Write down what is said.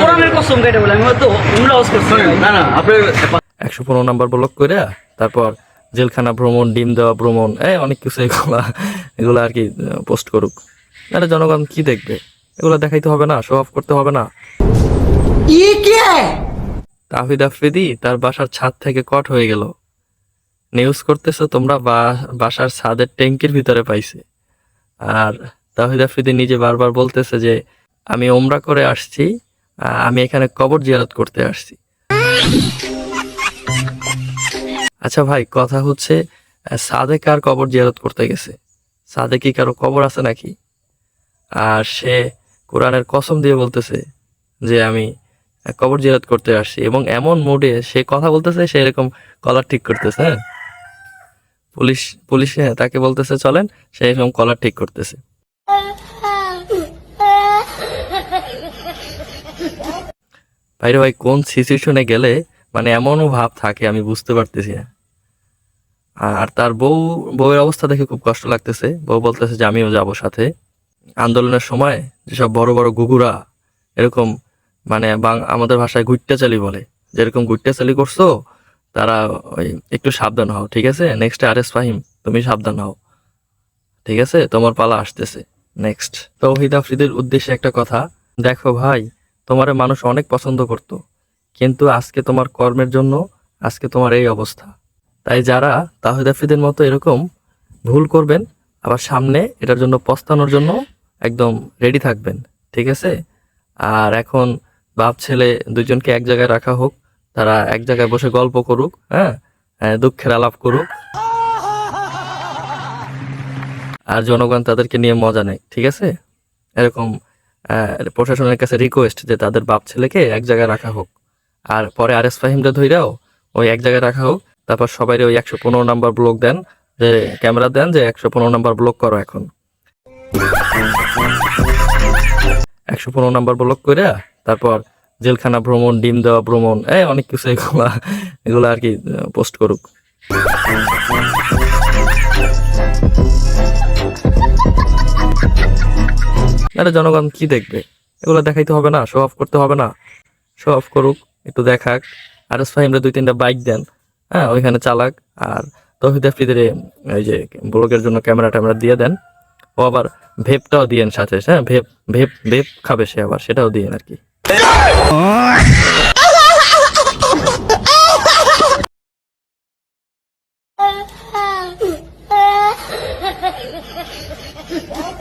কোরআনের কসম কেটে বলে আমি হয়তো উমরা হাউস করছি। না না আপনার একশো পনেরো নাম্বার ব্লক করে তারপর জেলখানা ভ্রমণ ডিম দেওয়া ভ্রমণ এই অনেক কিছু এগুলা এগুলো আর কি পোস্ট করুক। আরে জনগণ কি দেখবে? এগুলো দেখাইতে হবে না শো অফ করতে হবে না। তাহিদ আফ্রিদি তার বাসার ছাদ থেকে কট হয়ে গেল। নিউজ করতেছো তোমরা বা- বাসার ছাদের ট্যাঙ্কির ভিতরে পাইছে। আর তাহিদ আফ্রিদি নিজে বারবার বলতেছে যে আমি ওমরা করে আসছি আমি এখানে কবর জিয়ারত করতে আসছি। আচ্ছা ভাই কথা হচ্ছে আহ, সাদে কার কবর জিয়ারত করতে গেছে? সাদে কি কারও কবর আছে নাকি? আর সে কোরআনের কসম দিয়ে বলতেছে যে আমি কবর জিয়ারত করতে আসছি এবং এমন মোডে সে কথা বলতেছে সে এরকম কলার ঠিক করতেছে হ্যাঁ? পুলিশ পুলিশ হ্যাঁ, তাকে বলতেছে চলেন সে এরকম কলার ঠিক করতেছে। ভাইরে ভাই, কোন সিচুয়েশনে গেলে মানে এমনও ভাব থাকে আমি বুঝতে পারতেছি না। আর তার বউ, বউয়ের অবস্থা দেখে খুব কষ্ট লাগতেছে। বউ বলতেছে যে আমিও যাব সাথে। আন্দোলনের সময় যেসব বড় বড় গুগুরা এরকম মানে আমাদের ভাষায় গুইট্টাচালি বলে। যেরকম গুইট্টাচালি করছ, তারা ওই একটু সাবধান হও, ঠিক আছে? নেক্সট আর এস ফাহিম, তুমি সাবধান হও। ঠিক আছে? তোমার পালা আসতেছে। নেক্সট তৌহিদ আফ্রিদের উদ্দেশ্যে একটা কথা। দেখো ভাই তোমারে মানুষ অনেক পছন্দ করত কিন্তু আজকে তোমার কর্মের জন্য আজকে তোমার এই অবস্থা। তাই যারা তাহিদ আফ্রিদের মতো এরকম ভুল করবেন আবার সামনে এটার জন্য পস্তানোর জন্য একদম রেডি থাকবেন ঠিক আছে? আর এখন বাপ ছেলে দুজনকে এক জায়গায় রাখা হোক তারা এক জায়গায় বসে গল্প করুক হ্যাঁ? হ্যাঁ, দুঃখের আলাপ করুক। আর জনগণ তাদেরকে নিয়ে মজা নেয় ঠিক আছে? এরকম প্রশাসনের কাছে রিকোয়েস্ট যে তাদের বাপ ছেলেকে এক জায়গায় রাখা হোক। আর পরে আর এস ফাহিমটা ধইরাও ওই এক জায়গায় রাখা হোক। তারপর সবাই ওই একশো পনেরো নাম্বার ব্লক দেন, যে ক্যামেরা দেন, যে একশো পনেরো নাম্বার ব্লক করো এখন। একশো পনেরো নাম্বার ব্লক করে তারপর জেলখানা ভ্রমণ, ডিম দেওয়া ভ্রমণ, এই অনেক কিছু এগুলা, এগুলো আর কি পোস্ট করুক। এটা জনগণ কি দেখবে? এগুলো দেখাইতে হবে না শো অফ করতে হবে না। শো অফ করুক, একটু দেখাক। আর এস ফাহিমরা দুই তিনটা বাইক দেন হ্যাঁ ওইখানে চালাক। আর তহিদ আফ্রিদের এই যে ব্লগের জন্য ক্যামেরা ট্যামেরা দিয়ে দেন। ও আবার ভেপটাও দিয়েন সাথে হ্যাঁ ভেপ ভেপ ভেপ খাবে সে আবার, সেটাও দিয়েন আর কি।